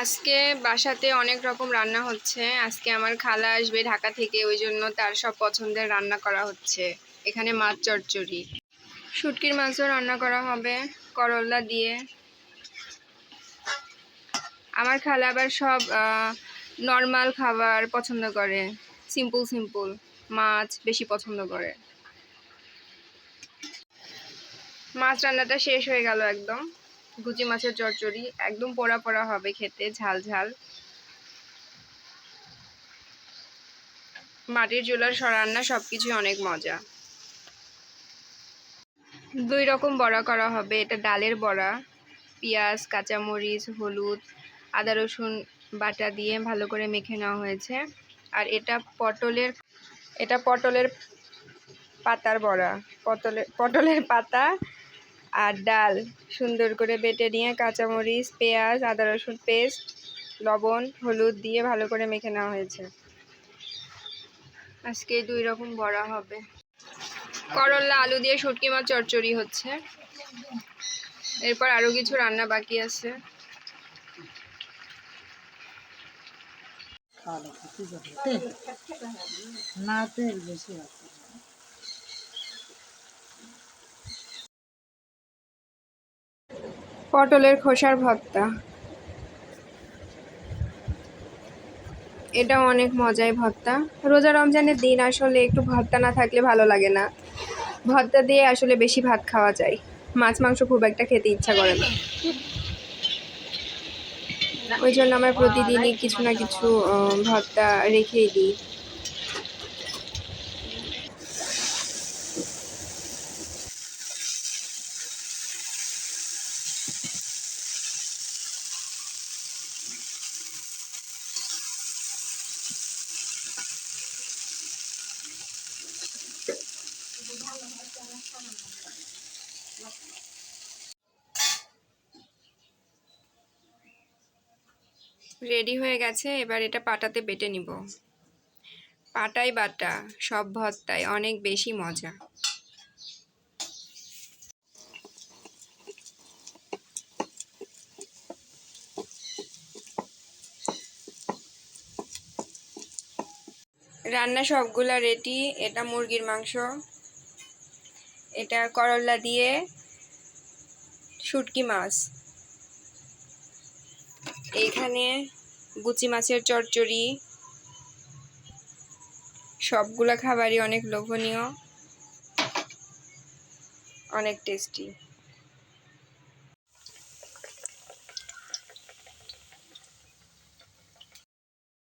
আজকে বাসাতে অনেক রকম রান্না হচ্ছে। আজকে আমার খালা আসবে ঢাকা থেকে, ওই জন্য তার সব পছন্দের রান্না করা হচ্ছে। এখানে মাছ চচ্চড়ি। শুটকির মাছও রান্না করা হবে, করলা দিয়ে। আমার খালা আবার সব নর্মাল খাবার পছন্দ করে। সিম্পল সিম্পল মাছ বেশি পছন্দ করে। মাছ রান্নাটা শেষ হয়ে গেল একদম। গুচি মাছের চচ্চড়ি, একদম পোড়া পোড়া হবে খেতে, ঝাল ঝাল। মাটির চুলার সরান্না সব কিছুই অনেক মজা। দুই রকম বড়া করা হবে, এটা ডালের বড়া। পেঁয়াজ, কাঁচামরিচ, হলুদ, আদা, রসুন বাটা দিয়ে ভালো করে মেখে নেওয়া হয়েছে। আর এটা পটলের এটা পটলের পাতার বড়া। পটলের পটলের পাতা আর ডাল সুন্দর করে বেটে নিয়ে কাঁচামরিচ, পেঁয়াজ, আদা, রসুন পেস্ট, লবণ, হলুদ দিয়ে ভালো করে মেখে নেওয়া হয়েছে। আজকে দুই রকম বড়া হবে। করল্লা আলু দিয়ে শুটকি মাছ চচ্চড়ি হচ্ছে। এরপর আরও কিছু রান্না বাকি আছে। না বেশি আছে। পটলের খোসার ভর্তা। এটা অনেক মজাই ভর্তা। রোজা রমজানের দিন আসলে একটু ভর্তা না থাকলে ভালো লাগে না। ভর্তা দিয়ে আসলে বেশি ভাত খাওয়া যায়। মাছ, মাংস খুব একটা খেতে ইচ্ছা করে না। ওই জন্য আমরা প্রতিদিনই কিছু না কিছু ভর্তা রেখেই দিই। রেডি হয়ে গেছে, এবার এটা পাটাতে বেটে নিব। পাটাই বাটা, সব ভর্তায় অনেক বেশি মজা। রান্না সবগুলা রেডি এটা মুরগির মাংস। এটা করল্লা দিয়ে শুটকি মাছ। এইখানে গুচি মাছের চচ্চড়ি, সবগুলা খাবারই অনেক লোভনীয়, অনেক টেস্টি